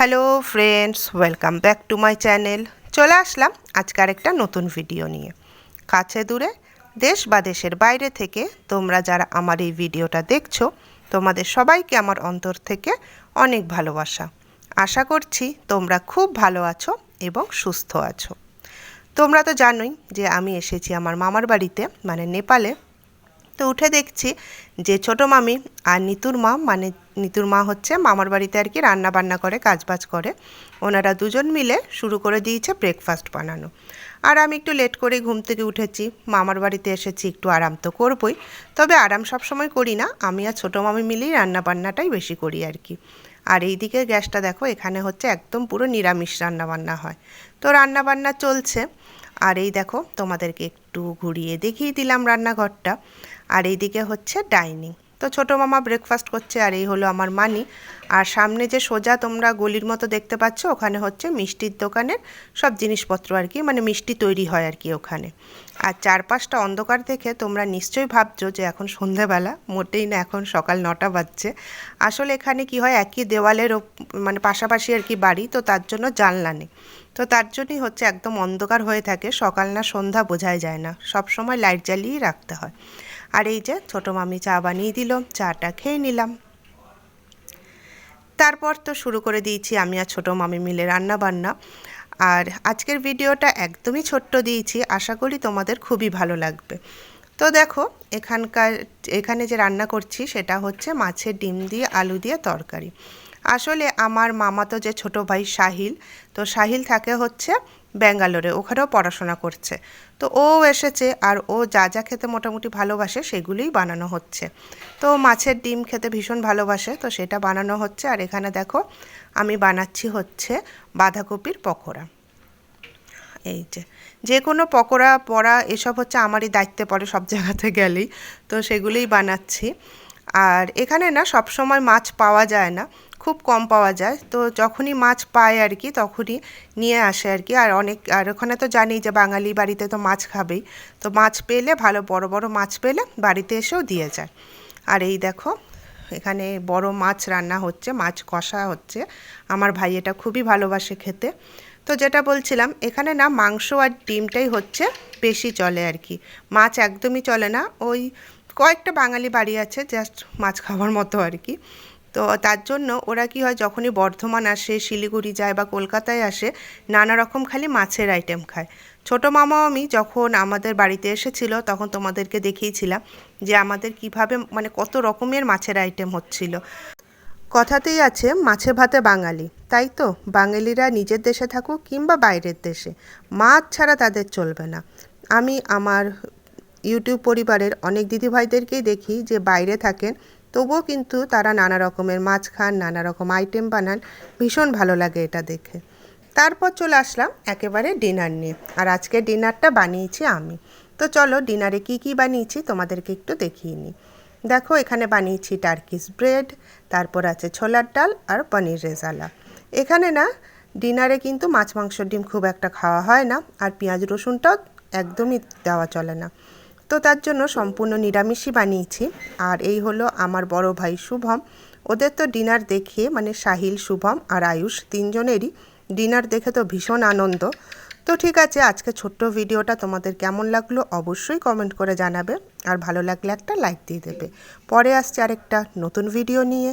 Hello friends welcome back to my channel চলে আসলাম আজকে আরেকটা নতুন ভিডিও নিয়ে। কাছে দূরে, দেশ বা দেশের বাইরে থেকে তোমরা যারা আমার এই ভিডিওটা দেখছ, তোমাদের সবাইকে আমার অন্তর থেকে অনেক ভালোবাসা। আশা করছি তোমরা খুব ভালো আছো এবং সুস্থ আছো। তোমরা তো জানোই যে আমি এসেছি আমার মামার বাড়িতে মানে নেপালে। তো উঠে দেখছি যে ছোটো মামি আর নিতুর মা মানে নিতুর মা হচ্ছে মামার বাড়িতে আর কি রান্না বান্না করে, কাজবাজ করে। ওনারা দুজন মিলে শুরু করে দিয়েছে ব্রেকফাস্ট বানানো। আর আমি একটু লেট করে ঘুম থেকে উঠেছি, মামার বাড়িতে এসেছি, একটু আরাম তো করবই। তবে আরাম সবসময় করি না, আমি আর ছোটো মামি মিলেই রান্না বান্নাটাই বেশি করি আর কি। আর এই দিকে গ্যাসটা দেখো, এখানে হচ্ছে একদম পুরো নিরামিষ রান্না বান্না হয়। তো রান্না বান্না চলছে। আর এই দেখো, তোমাদেরকে একটু ঘুরিয়ে দেখিয়ে দিলাম রান্নাঘরটা। আর এইদিকে হচ্ছে ডাইনিং তো ছোটো মামা ব্রেকফাস্ট করছে আর এই হলো আমার মানি। আর সামনে যে সোজা তোমরা গলির মতো দেখতে পাচ্ছ, ওখানে হচ্ছে মিষ্টির দোকানের সব জিনিসপত্র আর কি মানে মিষ্টি তৈরি হয় আর কি ওখানে। আর চারপাশটা অন্ধকার দেখে তোমরা নিশ্চয়ই ভাবছ যে এখন সন্ধেবেলা, মোটেই না এখন সকাল নটা বাজছে। আসলে এখানে কি হয়, একই দেওয়ালের মানে পাশাপাশি আর কি বাড়ি, তো তার জন্য জানলা নেই। তো তার জন্যই হচ্ছে একদম অন্ধকার হয়ে থাকে, সকাল না সন্ধ্যা বোঝাই যায় না। সব সময় লাইট জ্বালিয়েই রাখতে হয়। আর এই যে ছোটো মামি চা বানিয়ে দিল, চাটা খেয়ে নিলাম। তারপর তো শুরু করে দিয়েছি আমি আর ছোটো মামি মিলে রান্না বান্না। আর আজকের ভিডিওটা একদমই ছোট্ট দিয়েছি, আশা করি তোমাদের খুবই ভালো লাগবে। তো দেখো, এখানকার, এখানে যে রান্না করছি সেটা হচ্ছে মাছের ডিম দিয়ে, আলু দিয়ে তরকারি। আসলে আমার মামাতো যে ছোট ভাই সাহিল, তো সাহিল থাকে হচ্ছে ব্যাঙ্গালোরে, ওখানেও পড়াশোনা করছে। তো ও এসেছে আর ও যা যা খেতে মোটামুটি ভালোবাসে সেগুলোই বানানো হচ্ছে। তো মাছের ডিম খেতে ভীষণ ভালোবাসে, তো সেটা বানানো হচ্ছে। আর এখানে দেখো, আমি বানাচ্ছি হচ্ছে বাঁধাকপির পকোড়া। এই যে যে কোনো পকোড়া পড়া এসব হচ্ছে আমারই দায়িত্বে পড়ে সব জায়গাতে গেলেই, তো সেগুলোই বানাচ্ছি। আর এখানে না সব সময় মাছ পাওয়া যায় না। খুব কম পাওয়া যায়। তো যখনই মাছ পায় আর কি, তখনই নিয়ে আসে আর কি। আর অনেক, আর ওখানে তো জানি যে বাঙালি বাড়িতে তো মাছ খাবেই। তো মাছ পেলে, ভালো বড় বড় মাছ পেলে বাড়িতে এসেও দিয়ে যায়। আর এই দেখো, এখানে বড় মাছ রান্না হচ্ছে, মাছ কষা হচ্ছে। আমার ভাই এটা খুবই ভালোবাসে খেতে। তো যেটা বলছিলাম, এখানে না মাংস আর ডিমটাই হচ্ছে বেশি চলে আর কি। মাছ একদমই চলে না। ওই কয়েকটা বাঙালি বাড়ি আছে জাস্ট মাছ খাওয়ার মতো আর কি। তো তার জন্য ওরা কি হয়, যখনই বর্ধমান আসে, শিলিগুড়ি যায় বা কলকাতায় আসে, নানা রকম খালি মাছের আইটেম খায়। ছোটো মামাও আমি যখন আমাদের বাড়িতে এসেছিল, তখন তোমাদেরকে দেখিয়েছিলাম যে আমাদের কীভাবে মানে কত রকমের মাছের আইটেম হচ্ছিল। কথাতেই আছে, মাছে ভাতে বাঙালি। তাই তো? বাঙালিরা নিজের দেশে থাকুক কিংবা বাইরের দেশে। মাছ ছাড়া তাদের চলবে না। আমি আমার ইউটিউব পরিবারের অনেক দিদিভাইদেরকেই দেখি যে বাইরে থাকেন তবুও কিন্তু তারা নানা রকমের মাছ খান, নানা রকম আইটেম বানান। ভীষণ ভালো লাগে এটা দেখে। তারপর চলে আসলাম একেবারে ডিনার নিয়ে। আর আজকে ডিনারটা বানিয়েছি আমি। তো চলো ডিনারে কি কি বানিয়েছি তোমাদেরকে একটু দেখিয়ে নিই। দেখো, এখানে বানিয়েছি টার্কিস ব্রেড তারপর আছে ছোলার ডাল আর পনির রেজালা এখানে না ডিনারে কিন্তু মাছ মাংস ডিম খুব একটা খাওয়া হয় না। আর পেঁয়াজ, রসুনটাও একদমই দেওয়া চলে না। তো তার জন্য সম্পূর্ণ নিরামিষই বানিয়েছি। আর এই হলো আমার বড় ভাই শুভম। ওদের তো ডিনার দেখে মানে সাহিল, শুভম আর আয়ুষ তিনজনেরই ডিনার দেখে তো ভীষণ আনন্দ। তো ঠিক আছে, আজকে ছোট্ট ভিডিওটা তোমাদের কেমন লাগল অবশ্যই কমেন্ট করে জানাবে। আর ভালো লাগলে একটা লাইক দিয়ে দেবে। পরে আসছে আরেকটা নতুন ভিডিও নিয়ে।